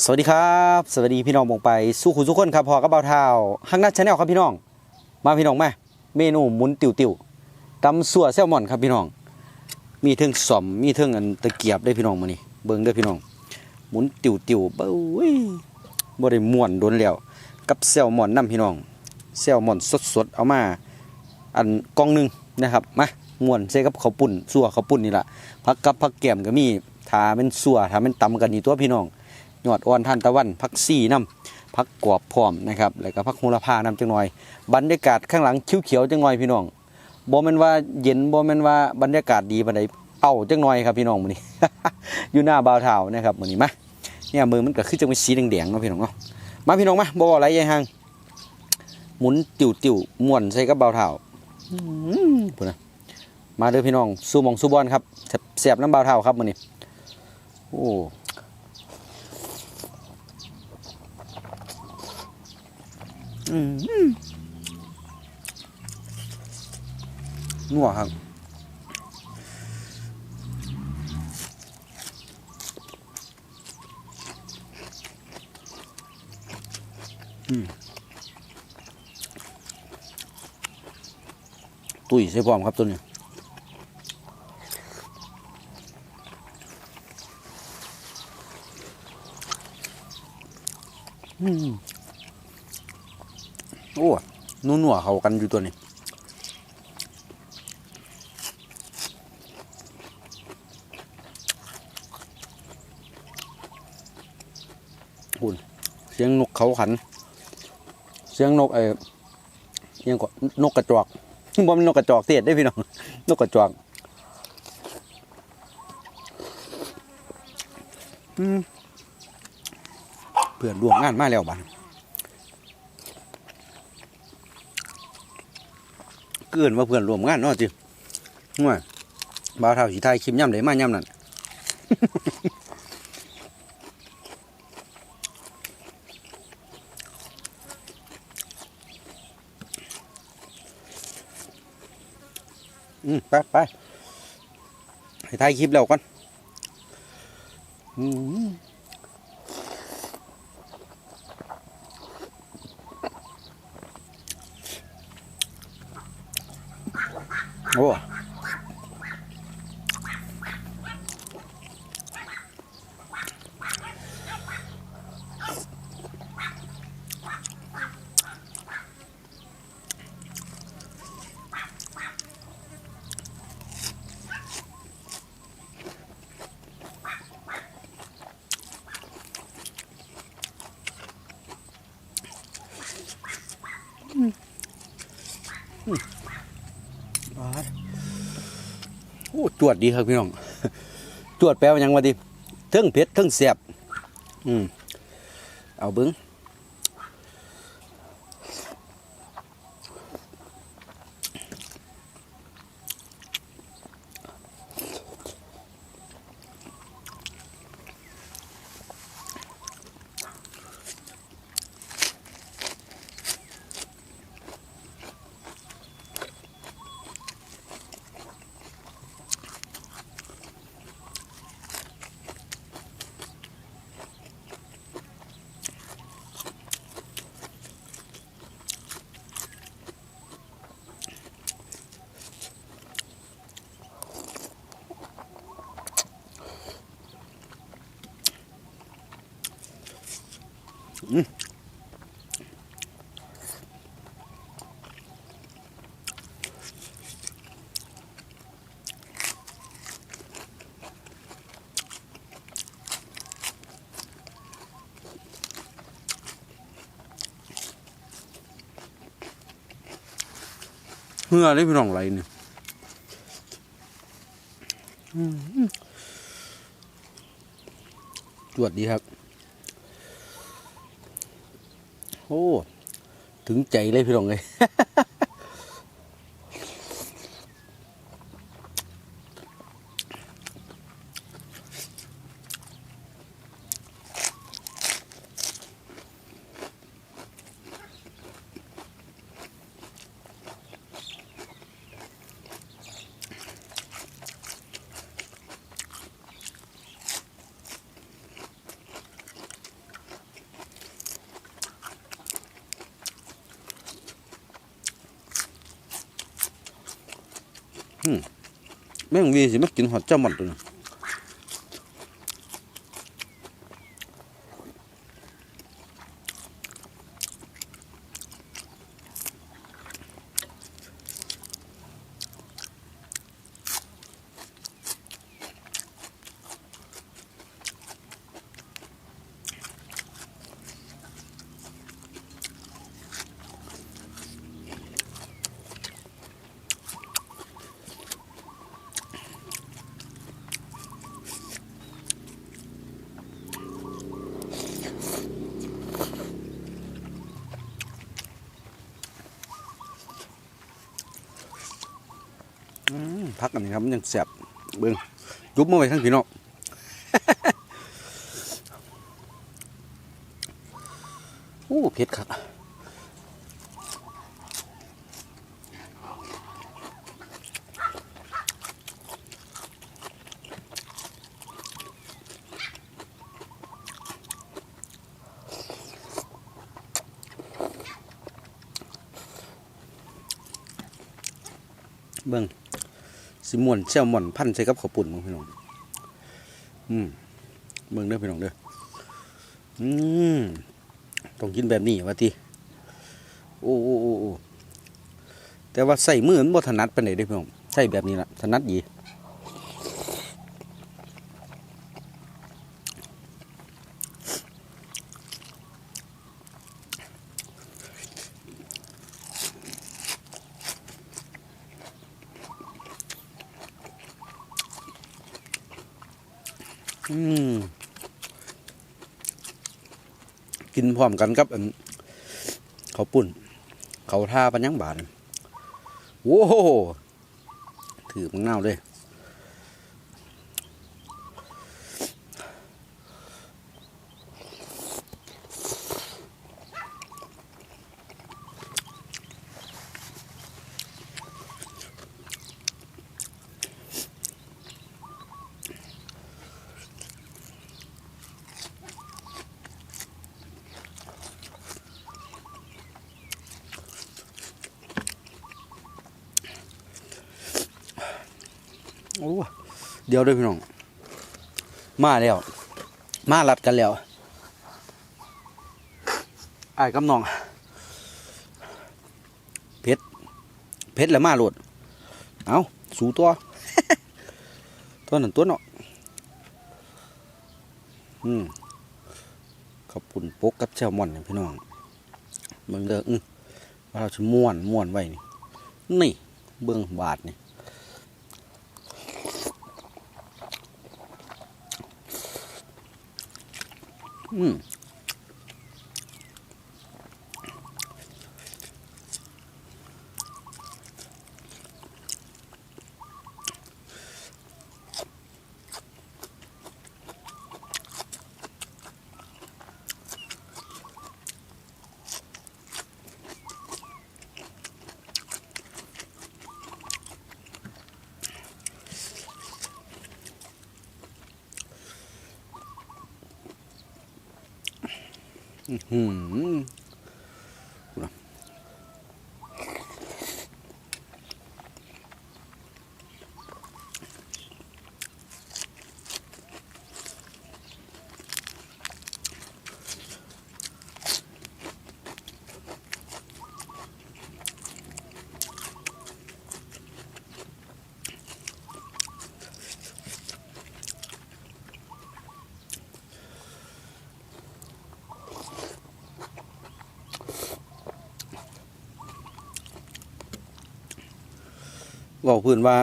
สวัสดีครับ สวัสดีพี่น้องมองไปสู้คุณทุกคนครับพอกับเบาเท้าฮักนัดชาแนลครับพี่น้อง มาพี่น้องมาเมนูหมุนติวติวตำสัวแซลมอนครับพี่น้อง มีเทิงสอมมีเทิงอันตะเกียบได้พี่น้องมานี่เบิ่งเด้พี่น้องหมุนติวติวเบ้ยบ่ได้ม่วนโดนแล้วกับแซลมอนนํพี่น้องแซลมอนสดๆเอามา อันกองหนึงนะครับมาม่วนใส่กับข้าวปุ้นสัวข้าวปุ้นนี่ละผักกับผักแก้มก็มีถ้าเป็นสัวถ้าเป็นตำกันนี่ตัวพี่น้อง ยอดอ่อนทานตะวันพักซี่น้ำพักกวบพร้อมนะครับแล้วก็พักโหระพาน้ำจังหน่อย บรรยากาศข้างหลังเขียวๆจังหน่อยพี่น้องบ่แม่นว่าเย็นบ่แม่นว่าบรรยากาศดีปานใดเอ้าจังหน่อยครับพี่น้องมื้อนี้ อยู่หน้าบาวเท้านะครับมื้อนี้มาเนี่ยมือมันก็คือจังเป็นสีแดงๆเนาะพี่น้องเนาะมาพี่น้องมาบ่เว้าหลายใหญ่ห่างหมุนติวๆม่วนใส่กับบาวเท้าอืมพุ่นน่ะมาเด้อพี่น้องสู้หมองสู้บอลครับแซ่บๆน้ำบาวเท้าครับมื้อนี้โอ้ อืม นัวครับอืมตุ๋ยใส่พร้อมครับตัวนี้อืม โอ้นุ่นหัวเขากันอยู่ตัวนี้หุ่นเสียงนกเขาขัน เสียงนกเอ้เสียงก็นกกระจอกบ่มนกกระจอกเสียดได้พี่น้อง นกกระจอกเพื่อนร่วมงานมาแล้วบ้าน เกินว่าเพื่อนรวมงานเนาะจิว่าบ่าวเท่าสีไทยคลิปย่ำไหนมาย่ำนั่นอืมไปไปให้ถ่ายคลิปแล้วก่อนอืม โอ้โอ้ จวดดีครับพี่น้อง จวดแปลว่ายังวะดิเทิงเผ็ดเทิงแสบอืมเอาเบิ้ง เหื่อเลยพี่น้องไหลเนี่ยจวดดีครับ โอ้ถึงใจเลยพี่น้องเลย แม่งวีสิมากินหอดเจ้าหมดตัวนึงอืม พักอันครับมันยังแสบเบิ่งยุบมาไว้ทั้งพี่น้องโอ้เผ็ดครับเบิ่ง สิม่วนแซลมอนพันใส่กับข้าวปุ่นมั้งพี่น้องอืมเบิ่งเด้อพี่น้องเด้ออืมต้องกินแบบนี้ว่าติโอ้โอ้โอ้โอ้แต่ว่าใส่มือมันบ่ถนัดปานใดเด้อพี่น้องใส่แบบนี้ล่ะถนัดดี อืมกินพร้อมกันกับอันเขาวปุ่น เขาท่าปัญญังบาทโว้โหถือมังนาวเลยโอ้ เดี๋ยวเลยพี่น้อง มาแล้ว มาลัดกันแล้วไอ้กับน้อง เพชรเพชรแล้วมาโหลด เอาสูตัว ตัวหนั้นตัวเนาะอืมขอบคุณปกกับแซลมอนพี่น้องเบิ่งเด้อว่าเราจะม้วนม้วนไว้นี่นี่เบิ่งบาทนี่ อื หืม บอกเพื่อนว่า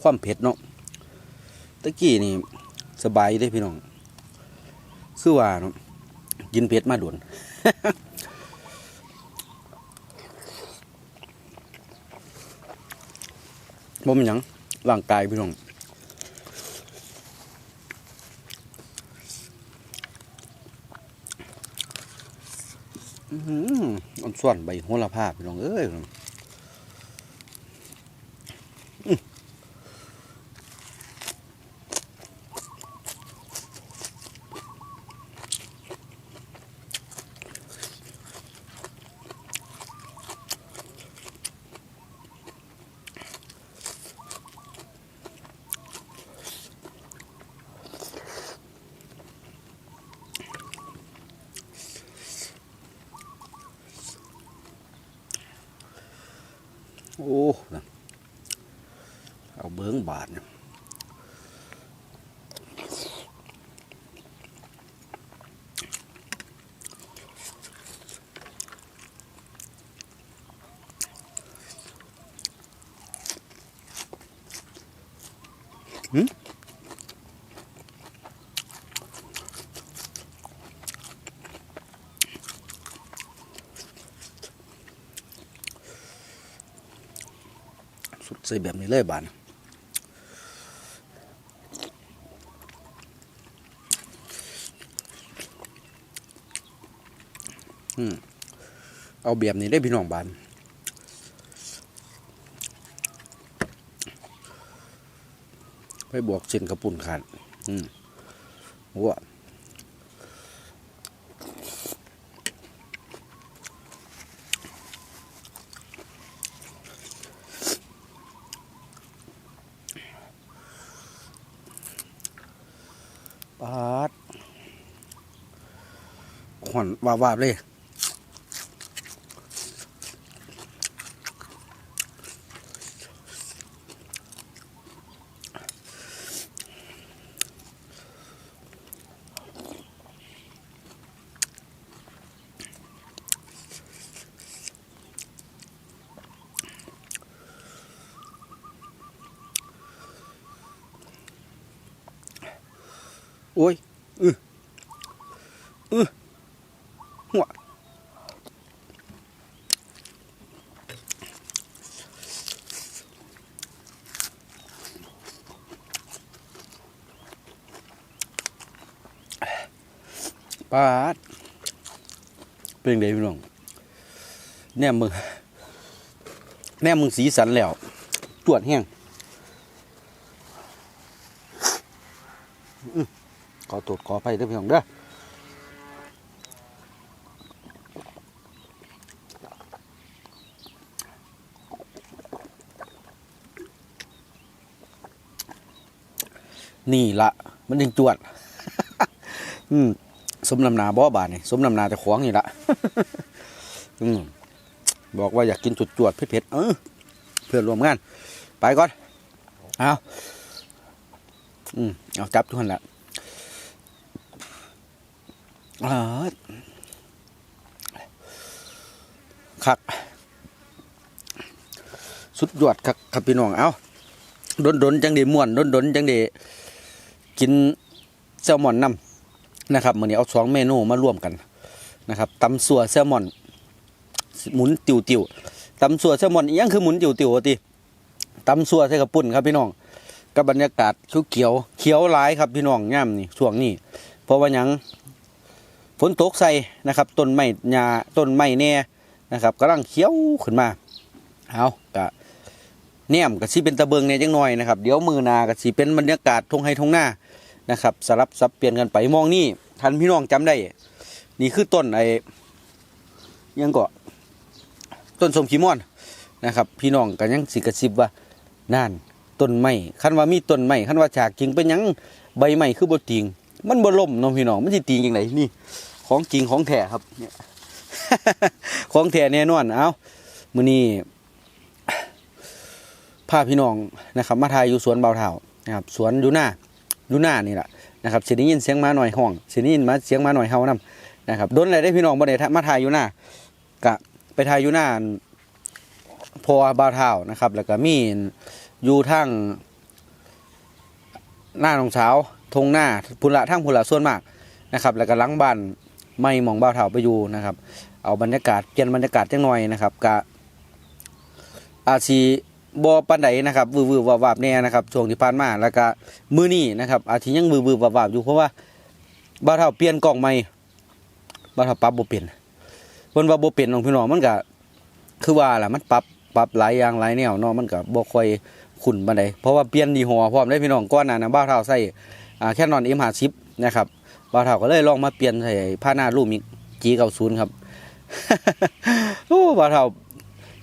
ความเผ็ดเนาะตะกี้นี่สบายได้พี่น้อง คือว่าเนาะกินเผ็ดมาด่วนบ่มหยังร่างกายพี่น้องอือหืออันส่วนใบโหระพาพี่น้องเอ้ย Mm. เบิ้งบาทหืมสุดใส่แบบนี้เลยบา เอาแบบนี้ได้พี่น้องบานไปบวกเส้นกระปุ่นขาดอืมหัวปาดขวัญบวาบๆเลย โอ้ยอืออือหัวปาดเป็นไงพี่น้องแน่มึงแน่มึงสีสันแล้ว ตรวจแห้ง ขอตรวจขอไปด้อพี่น้องเด้อนี่ละมันยังจวด อืมสมนำนาบ่บาทนี่สมนำนาจะขวงนี่ละอืมบอกว่าอยากกินจุดจวดเผ็ดๆเออเพื่อนรวมงาน ไปก่อน เอาอืมเอาจับทุกคนละ คัก สุดยอดครับครับพี่น้อง เอาดนดนจังเดีม่วนดนดนจังเดกินแซลมอนน้ำนะครับมื้อนี้เอาสองเมนูมาร่วมกันนะครับตำสัวแซลมอน หมุนติวติวตำสัวแซลมอนอีหยังคือหมุนติวติวติตำสัวใส่กระปุ่นครับพี่น้องกับบรรยากาศเขียวเขียวหลายครับพี่น้องย่ามนี่ช่วงนี้ เพราะว่ายัง ฝนตกใส่นะครับต้นไม้หญ้าต้นไม้แน่นะครับกำลังเขียวขึ้นมาเอากะแนมกับสีเป็นตะเบิงเนี่ยจังหน่อยนะครับเดี๋ยวมือนากับสีเป็นบรรยากาศทงไฮทงหน้านะครับสลับซับเปลี่ยนกันไปมองนี่ทันพี่น้องจำได้ นี่คือต้นไอ้ยังก็ต้นสมขีมอนนะครับ พี่น้องกันยังสิกระซิบว่านั่นต้นไม้คันว่ามีต้นไม้คันว่าฉากจริงเป็นยังใบไม้คือบ่จริง มันบ่ล่มน้องพี่น้องมันสิตีจังไดนี่ ของจริงของแท้ครับเนี่ยของแท้แน่นอนเอามื้อนี้พาพี่น้องนะครับมาถ่ายอยู่สวนเบาเท่านะครับสวนอยู่หน้าอยู่หน้านี่แหละนะครับสิได้ยินเสียงมาหน่อยห้องสิได้ยินมาเสียงมาหน่อยเฮานํนะครับโดนอะไรได้พี่น้องบ่ได้มาถ่ายอยู่หน้ากะไปถ่ายอยู่หน้าพอบาเท่านะครับ แล้วก็มีอยู่ทางหน้าหนองเช้าว ทงหน้าพุละทั้งพุละส่วนมากนะครับ แล้วก็ล้างบ้านไม่หมองเบ้าเถาไปอยู่นะครับ เอาบรรยากาศเปลี่ยนบรรยากาศจังหน่อยนะครับกะอาชีบอปันไดนะครับวือวือวาบวาบแน่นะครับช่วงที่ผ่านมาแล้วก็มือนี่นะครับ อาชียังวือวือวาบวาบอยู่เพราะว่าบ้าเถาเปลี่ยนกล่องใหม่บ้าเถาปรับบเปลี่ยนเพิ่นว่าบเปลี่ยนของพี่น้องมันก็คือว่าแหละมันปรับปรับหลายอย่างหลายแนวเนาะมันก็บ่ค่อยคุ้นปานใดเพราะว่าเปลี่ยนยี่ห้อพร้อมได้พี่น้องก่อนหน้านั้นบ้าเถาใส่ แค่นอน M50 นะครับบ่าวเฒ่าก็เลยลองมาเปลี่ยนใส่ผ้าหน้ารูมิกจีเก้าศูนย์ครับโอ้บ่าวเฒ่า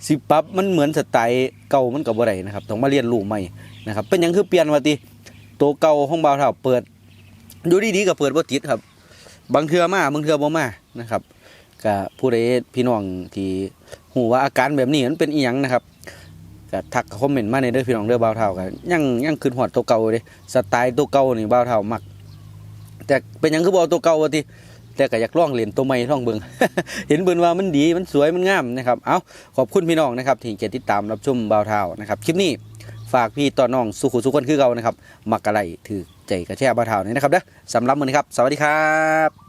สิปับมันเหมือนสไตล์เก่ามันกับบ่ได้นะครับต้องมาเรียนรู้ใหม่นะครับเป็นยังคือเปลี่ยนว่าติตัวเก่าของบ่าวเฒ่าเปิดดูดีๆก็เปิดบ่ติดครับ บางเทื่อมาบางเทื่อบ่มานะครับก็ผู้ใดพี่น้องที่ฮู้ว่าอาการแบบนี้มันเป็นอีหยังนะครับ ก็ทักคอมเมนต์มาในเด้อพี่น้องเด้อบ่าวเท่าก็ยังยังคืนหอดตัวเก่าเด้สไตล์ตัวเก่านี่บ่าวเท่ามักแต่เป็นยังคือบ่เอาตัวเก่าว่าติแต่ก็อยากล่องเล่นตัวใหม่ลองเบิงเห็นเบิ่นว่ามันดีมันสวยมันงามนะครับเอาขอบคุณพี่น้องนะครับที่เกียรติดตามรับชมบ่าวเท่านะครับคลิปนี้ฝากพี่ต่อน้องสุขุสุขคนคือเก่านะครับมักอะไรถือใจกระแช่บ่าวเท่านี่นะครับเด้อสำหรับมื้อนี้ครับ สวัสดีครับ